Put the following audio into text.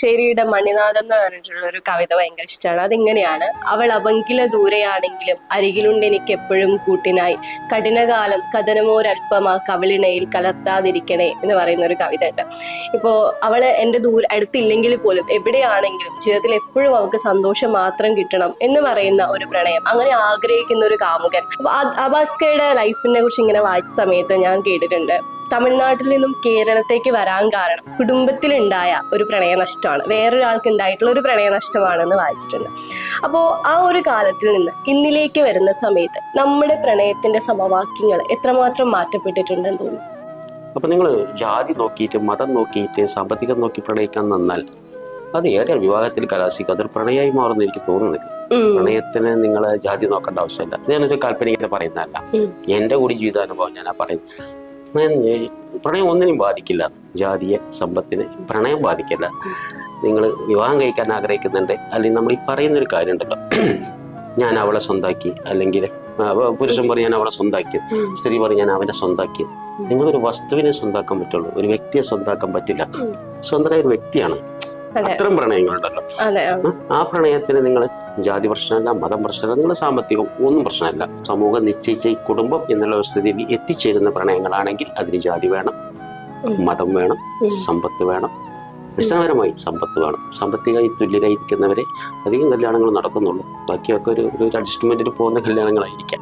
ശേരിയുടെ മണിനാഥം എന്ന് പറഞ്ഞിട്ടുള്ള ഒരു കവിത ഭയങ്കര ഇഷ്ടമാണ് അതിങ്ങനെയാണ്. അവൾ അവങ്കില ദൂരെയാണെങ്കിലും അരികിലുണ്ട് എനിക്ക് എപ്പോഴും കൂട്ടിനായി. കഠിനകാലം കഥനമോരൽപ്പം ആ കവിളിണയിൽ കലർത്താതിരിക്കണേ എന്ന് പറയുന്ന ഒരു കവിത ഉണ്ട് ഇപ്പോ അവൾ എന്റെ ദൂര അടുത്തില്ലെങ്കിൽ പോലും എവിടെയാണെങ്കിലും ജീവിതത്തിൽ എപ്പോഴും അവൾക്ക് സന്തോഷം മാത്രം കിട്ടണം എന്ന് പറയുന്ന ഒരു പ്രണയം. അങ്ങനെ ആഗ്രഹിക്കുന്ന ഒരു കാമുകൻ. അബാസ്കയുടെ ലൈഫിനെ കുറിച്ച് ഇങ്ങനെ വായിച്ച സമയത്ത് ഞാൻ കേട്ടിട്ടുണ്ട്. തമിഴ്നാട്ടിൽ നിന്നും കേരളത്തേക്ക് വരാൻ കാരണം കുടുംബത്തിലുണ്ടായ ഒരു പ്രണയനഷ്ടമാണ് വേറൊരാൾക്ക് ഉണ്ടായിട്ടുള്ള ഒരു പ്രണയനഷ്ടമാണെന്ന് വായിച്ചിട്ടുണ്ട്. അപ്പോൾ ആ ഒരു കാലത്തിൽ നിന്ന് ഇന്നിലേക്ക് വരുന്ന സമയത്ത് നമ്മുടെ പ്രണയത്തിന്റെ സമവാക്യങ്ങൾ എത്രമാത്രം മാറ്റപ്പെട്ടിട്ടുണ്ടെന്ന് തോന്നുന്നു? അപ്പൊ നിങ്ങൾ ജാതി നോക്കിയിട്ട് മതം നോക്കിയിട്ട് സാമ്പത്തികം നോക്കി പ്രണയിക്കാൻ നന്നാൽ അത് ഏറെ വിവാഹത്തിൽ കലാശിക്കും. അതൊരു പ്രണയമായി മാറുന്ന എനിക്ക് തോന്നുന്നില്ല. പ്രണയത്തിന് നിങ്ങൾ ജാതി നോക്കേണ്ട ആവശ്യമില്ല. ഞാനൊരു കാൽപ്പനികത പറയുന്നതല്ല. എന്റെ കൂടി ജീവിതാനുഭവം ഞാൻ പറയുന്നത്. പ്രണയം ഒന്നിനും ബാധിക്കില്ല. ജാതിയെ സമ്പത്തിനെ പ്രണയം ബാധിക്കില്ല. നിങ്ങൾ വിവാഹം കഴിക്കാൻ ആഗ്രഹിക്കുന്നുണ്ട് അല്ലെങ്കിൽ നമ്മൾ ഈ പറയുന്നൊരു കാര്യം ഉണ്ടല്ലോ ഞാൻ അവളെ സ്വന്താക്കി അല്ലെങ്കിൽ പുരുഷൻ പറഞ്ഞ് ഞാൻ അവളെ സ്വന്താക്കി സ്ത്രീ പറഞ്ഞ് ഞാൻ അവനെ സ്വന്താക്കി. നിങ്ങളൊരു വസ്തുവിനെ സ്വന്താക്കാൻ പറ്റുള്ളൂ ഒരു വ്യക്തിയെ സ്വന്താക്കാൻ പറ്റില്ല. സ്വന്തമായ ഒരു വ്യക്തിയാണ്. അതെ. അത്തരം പ്രണയങ്ങളുണ്ടല്ലോ. ആ പ്രണയത്തിന് നിങ്ങൾ ജാതി പ്രശ്നമല്ല മതം പ്രശ്നമല്ല നിങ്ങളുടെ സാമ്പത്തികം ഒന്നും പ്രശ്നമല്ല. സമൂഹം നിശ്ചയിച്ച ഈ കുടുംബം എന്നുള്ള ഒരു സ്ഥിതിയിൽ എത്തിച്ചേരുന്ന പ്രണയങ്ങളാണെങ്കിൽ അതിന് ജാതി വേണം മതം വേണം സമ്പത്ത് വേണം. അടിസ്ഥാനപരമായി സമ്പത്ത് വേണം. സാമ്പത്തികമായി തുല്യരായിരിക്കുന്നവരെ അധികം കല്യാണങ്ങൾ നടക്കുന്നുള്ളൂ. ബാക്കിയൊക്കെ ഒരു ഒരു അഡ്ജസ്റ്റ്മെന്റിൽ പോകുന്ന കല്യാണങ്ങളായിരിക്കാം.